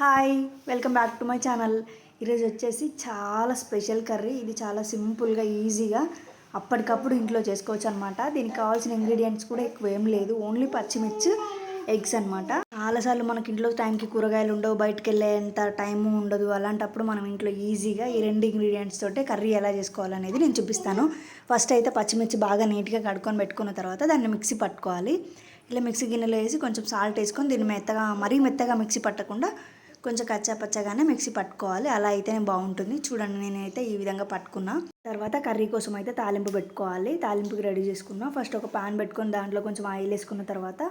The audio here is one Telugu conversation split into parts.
Hi welcome back to my channel. ఈరోజు వచ్చేసి చాలా స్పెషల్ కర్రీ. ఇది చాలా సింపుల్గా ఈజీగా అప్పటికప్పుడు ఇంట్లో చేసుకోవచ్చు అనమాట దీనికి కావాల్సిన ఇంగ్రీడియంట్స్ కూడా ఎక్కువ ఏం లేదు. ఓన్లీ పచ్చిమిర్చి ఎగ్స్ అనమాట చాలాసార్లు మనకి ఇంట్లో టైంకి కూరగాయలు ఉండవు బయటకు వెళ్ళేంత టైము ఉండదు. అలాంటప్పుడు మనం ఇంట్లో ఈజీగా ఈ రెండు ఇంగ్రీడియంట్స్ తోటే కర్రీ ఎలా చేసుకోవాలనేది నేను చూపిస్తాను. ఫస్ట్ అయితే పచ్చిమిర్చి బాగా నీట్గా కడుక్కొని పెట్టుకున్న తర్వాత దాన్ని మిక్సీ పట్టుకోవాలి. ఇలా మిక్సీ గిన్నెలో వేసి కొంచెం సాల్ట్ వేసుకొని దీన్ని మెత్తగా మరీ మెత్తగా మిక్సీ పట్టకుండా కొంచెం కచ్చాపచ్చగానే మిక్సీ పట్టుకోవాలి. అలా అయితేనే బాగుంటుంది. చూడండి నేనైతే ఈ విధంగా పట్టుకున్నా. తర్వాత కర్రీ కోసం అయితే తాలింపు పెట్టుకోవాలి. తాలింపుకి రెడీ చేసుకున్నా. ఫస్ట్ ఒక పాన్ పెట్టుకొని దాంట్లో కొంచెం ఆయిల్ వేసుకున్న తర్వాత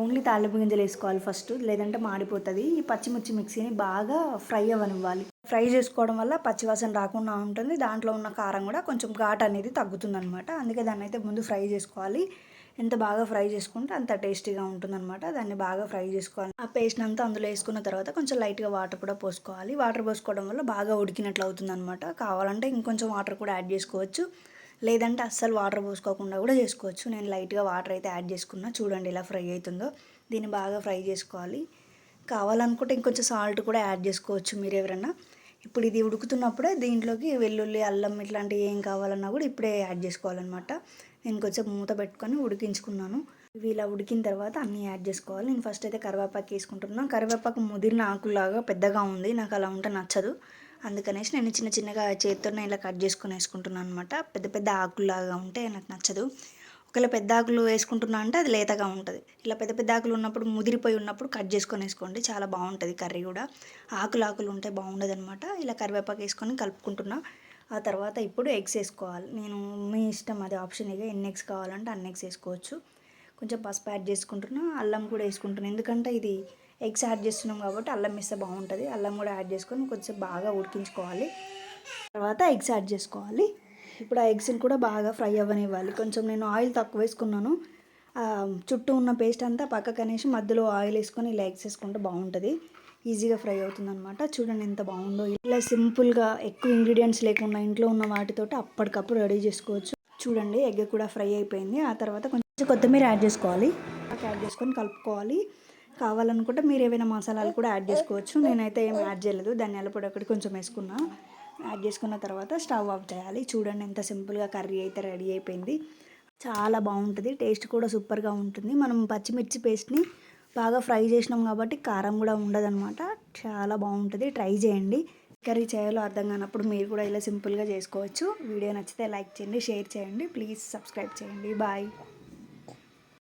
ఓన్లీ తాలింపు గింజలు వేసుకోవాలి ఫస్ట్. లేదంటే మాడిపోతుంది. ఈ పచ్చిమిర్చి మిక్సీని బాగా ఫ్రై అవ్వనివ్వాలి. ఫ్రై చేసుకోవడం వల్ల పచ్చివాసన రాకుండా ఉంటుంది. దాంట్లో ఉన్న కారం కూడా కొంచెం ఘాట్ అనేది తగ్గుతుంది అనమాట అందుకే దాన్ని అయితే ముందు ఫ్రై చేసుకోవాలి. ఎంత బాగా ఫ్రై చేసుకుంటే అంత టేస్టీగా ఉంటుందన్నమాట. దాన్ని బాగా ఫ్రై చేసుకోవాలి. ఆ పేస్ట్ అంతా అందులో వేసుకున్న తర్వాత కొంచెం లైట్గా వాటర్ కూడా పోసుకోవాలి. వాటర్ పోసుకోవడం వల్ల బాగా ఉడికినట్లు అవుతుందన్నమాట. కావాలంటే ఇంకొంచెం వాటర్ కూడా యాడ్ చేసుకోవచ్చు. లేదంటే అస్సలు వాటర్ పోసుకోకుండా కూడా చేసుకోవచ్చు. నేను లైట్గా వాటర్ అయితే యాడ్ చేసుకున్నా. చూడండి ఇలా ఫ్రై అవుతుందో. దీన్ని బాగా ఫ్రై చేసుకోవాలి. కావాలనుకుంటే ఇంకొంచెం సాల్ట్ కూడా యాడ్ చేసుకోవచ్చు మీరు ఎవరన్నా. ఇప్పుడు ఇది ఉడుకుతున్నప్పుడే దీంట్లోకి వెల్లుల్లి అల్లం ఇట్లాంటివి ఏం కావాలన్నా కూడా ఇప్పుడే యాడ్ చేసుకోవాలన్నమాట. నేను కొంచెం మూత పెట్టుకొని ఉడికించుకున్నాను. ఇవి ఇలా ఉడికిన తర్వాత అన్నీ యాడ్ చేసుకోవాలి. నేను ఫస్ట్ అయితే కరివేపాకు వేసుకుంటున్నాను కరివేపాకు ముదిరిన ఆకులాగా పెద్దగా ఉంది. నాకు అలా ఉంటే నచ్చదు. అందుకనేసి నేను చిన్న చిన్నగా చేతితోనే ఇలా కట్ చేసుకొని వేసుకుంటున్నాను అనమాట పెద్ద పెద్ద ఆకులాగా ఉంటే నాకు నచ్చదు. ఒకవేళ పెద్ద ఆకులు వేసుకుంటున్నా అంటే అది లేతగా ఉంటుంది. ఇలా పెద్ద పెద్ద ఆకులు ఉన్నప్పుడు ముదిరిపోయి ఉన్నప్పుడు కట్ చేసుకొని వేసుకోండి. చాలా బాగుంటుంది కర్రీ కూడా. ఆకులు ఆకులు ఉంటే బాగుండదు అనమాట ఇలా కరివేపాకు వేసుకొని కలుపుకుంటున్నా. ఆ తర్వాత ఇప్పుడు ఎగ్స్ వేసుకోవాలి. నేను మీ ఇష్టం అది ఆప్షన్ ఇక. ఎన్ని ఎగ్స్ కావాలంటే అన్ని ఎగ్స్ వేసుకోవచ్చు. కొంచెం పసుపు యాడ్ చేసుకుంటున్నా. అల్లం కూడా వేసుకుంటున్నాను ఎందుకంటే ఇది ఎగ్స్ యాడ్ చేస్తున్నాం కాబట్టి అల్లం ఇస్తే బాగుంటుంది. అల్లం కూడా యాడ్ చేసుకొని కొంచెం బాగా ఉడికించుకోవాలి. తర్వాత ఎగ్స్ యాడ్ చేసుకోవాలి. ఇప్పుడు ఆ ఎగ్స్ని కూడా బాగా ఫ్రై అవ్వనివ్వాలి. కొంచెం నేను ఆయిల్ తక్కువ వేసుకున్నాను. చుట్టూ ఉన్న పేస్ట్ అంతా పక్కకు అనేసి మధ్యలో ఆయిల్ వేసుకొని ఇలా ఎగ్స్ వేసుకుంటే బాగుంటుంది. ఈజీగా ఫ్రై అవుతుందనమాట చూడండి ఎంత బాగుందో. ఇలా సింపుల్గా ఎక్కువ ఇంగ్రీడియంట్స్ లేకుండా ఇంట్లో ఉన్న వాటితో అప్పటికప్పుడు రెడీ చేసుకోవచ్చు. చూడండి ఎగ్ కూడా ఫ్రై అయిపోయింది. ఆ తర్వాత కొంచెం కొత్తిమీర యాడ్ చేసుకోవాలి. యాడ్ చేసుకొని కలుపుకోవాలి. కావాలనుకుంటే మీరు ఏమైనా మసాలాలు కూడా యాడ్ చేసుకోవచ్చు. నేనైతే ఏం యాడ్ చేయలేదు. ధనియాల పొడి ఒకటి కొంచెం వేసుకున్నా. యాడ్ చేసుకున్న తర్వాత స్టవ్ ఆఫ్ చేయాలి. చూడండి ఎంత సింపుల్గా కర్రీ అయితే రెడీ అయిపోయింది. చాలా బాగుంటుంది. టేస్ట్ కూడా సూపర్గా ఉంటుంది. మనం పచ్చిమిర్చి పేస్ట్ని బాగా ఫ్రై చేసినాం కాబట్టి కారం కూడా ఉండదన్నమాట. చాలా బాగుంటుంది. ట్రై చేయండి. కర్రీ చేయాలో అర్థం కానప్పుడు మీరు కూడా ఇలా సింపుల్గా చేసుకోవచ్చు. వీడియో నచ్చితే లైక్ చేయండి షేర్ చేయండి. ప్లీజ్ సబ్స్క్రైబ్ చేయండి. బాయ్.